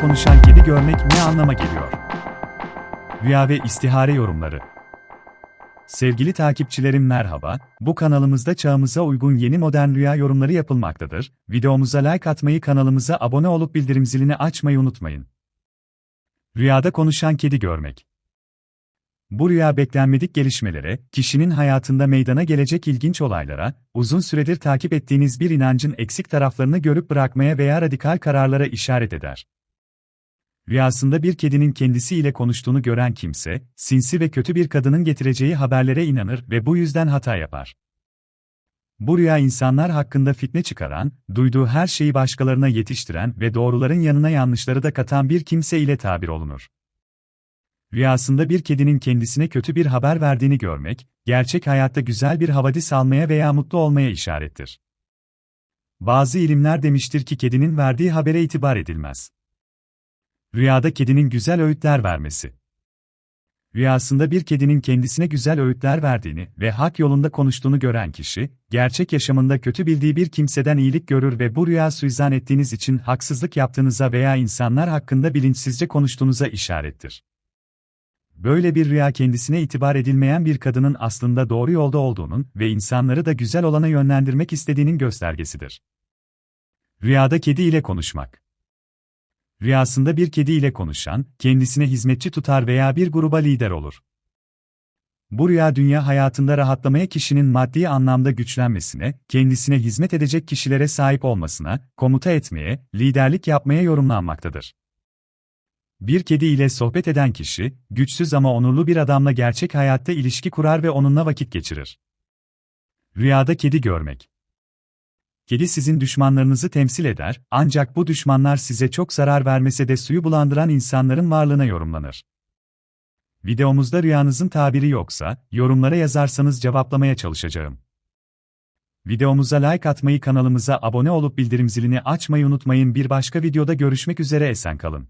konuşan kedi görmek ne anlama geliyor? Rüya ve istihare yorumları. Sevgili takipçilerim merhaba, bu kanalımızda çağımıza uygun yeni modern rüya yorumları yapılmaktadır. Videomuza like atmayı kanalımıza abone olup bildirim zilini açmayı unutmayın. Rüyada konuşan kedi görmek. Bu rüya beklenmedik gelişmelere, kişinin hayatında meydana gelecek ilginç olaylara, uzun süredir takip ettiğiniz bir inancın eksik taraflarını görüp bırakmaya veya radikal kararlara işaret eder. Rüyasında bir kedinin kendisiyle konuştuğunu gören kimse, sinsi ve kötü bir kadının getireceği haberlere inanır ve bu yüzden hata yapar. Bu rüya insanlar hakkında fitne çıkaran, duyduğu her şeyi başkalarına yetiştiren ve doğruların yanına yanlışları da katan bir kimse ile tabir olunur. Rüyasında bir kedinin kendisine kötü bir haber verdiğini görmek, gerçek hayatta güzel bir havadis almaya veya mutlu olmaya işarettir. Bazı ilimler demiştir ki kedinin verdiği habere itibar edilmez. Rüyada kedinin güzel öğütler vermesi. Rüyasında bir kedinin kendisine güzel öğütler verdiğini ve hak yolunda konuştuğunu gören kişi, gerçek yaşamında kötü bildiği bir kimseden iyilik görür ve bu rüya suizan ettiğiniz için haksızlık yaptığınıza veya insanlar hakkında bilinçsizce konuştuğunuza işarettir. Böyle bir rüya kendisine itibar edilmeyen bir kadının aslında doğru yolda olduğunun ve insanları da güzel olana yönlendirmek istediğinin göstergesidir. Rüyada kedi ile konuşmak. Rüyasında bir kedi ile konuşan, kendisine hizmetçi tutar veya bir gruba lider olur. Bu rüya dünya hayatında rahatlamaya kişinin maddi anlamda güçlenmesine, kendisine hizmet edecek kişilere sahip olmasına, komuta etmeye, liderlik yapmaya yorumlanmaktadır. Bir kedi ile sohbet eden kişi, güçsüz ama onurlu bir adamla gerçek hayatta ilişki kurar ve onunla vakit geçirir. Rüyada kedi görmek. Kedi sizin düşmanlarınızı temsil eder, ancak bu düşmanlar size çok zarar vermese de suyu bulandıran insanların varlığına yorumlanır. Videomuzda rüyanızın tabiri yoksa, yorumlara yazarsanız cevaplamaya çalışacağım. Videomuza like atmayı kanalımıza abone olup bildirim zilini açmayı unutmayın bir başka videoda görüşmek üzere esen kalın.